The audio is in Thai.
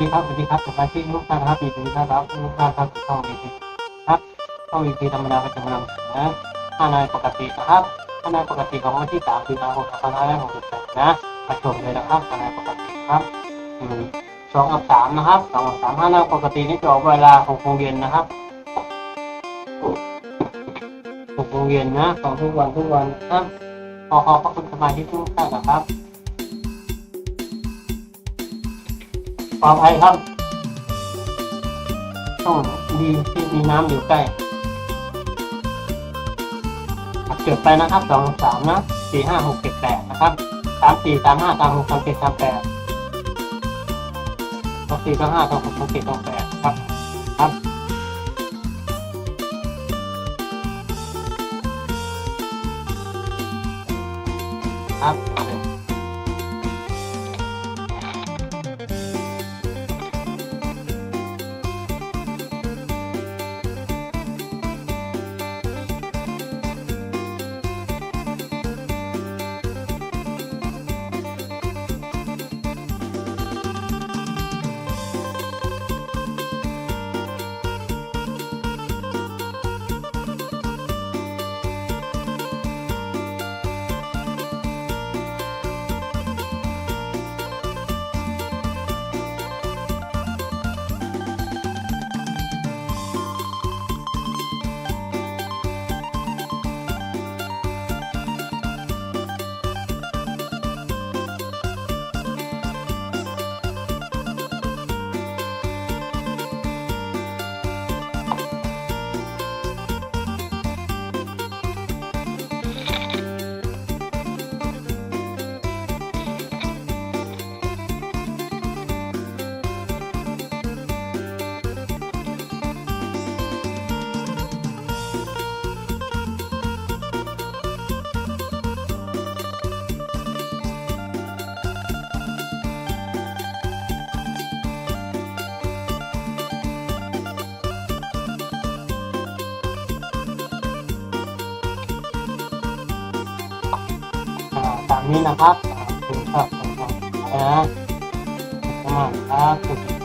ดีครับสวัสดีครับสมาชิกทุกท่านครับยินดีต้อนรับทุกท่าครับเข้าวีพีครับเข้าวีพีธรรมดาประจำนำเสนอห้านายปกตินะครับห้านายปกติของวันที่สามสิงหาคมสองพันห้าร้อยหกสิบแปดนะมาชมเลยนะครับห้านายปกติครับสองกับสามนะครับสองกับสามห้านายปกตินี่จะออกเวลาหกโมงเย็นนะครับหกโมงเย็นนะของทุกวันทุกวันนะครับขอขอบพระคุณสมาชิกทุกท่านนะครับ ขออภัยครับต้องมีที่มีน้ำอยู่ใกล้จดไปนะครับสองสามนะสี่ห้าหกเจ็ดแปดนะครับสามสี่สามห้าสามหกสามเจ็ดสามแปดสองสี่สามห้าสองหกสองเจ็ดสองแปดครับครับครับ นี้นะครับอ่าคือครับผมครับนะประมาณครับ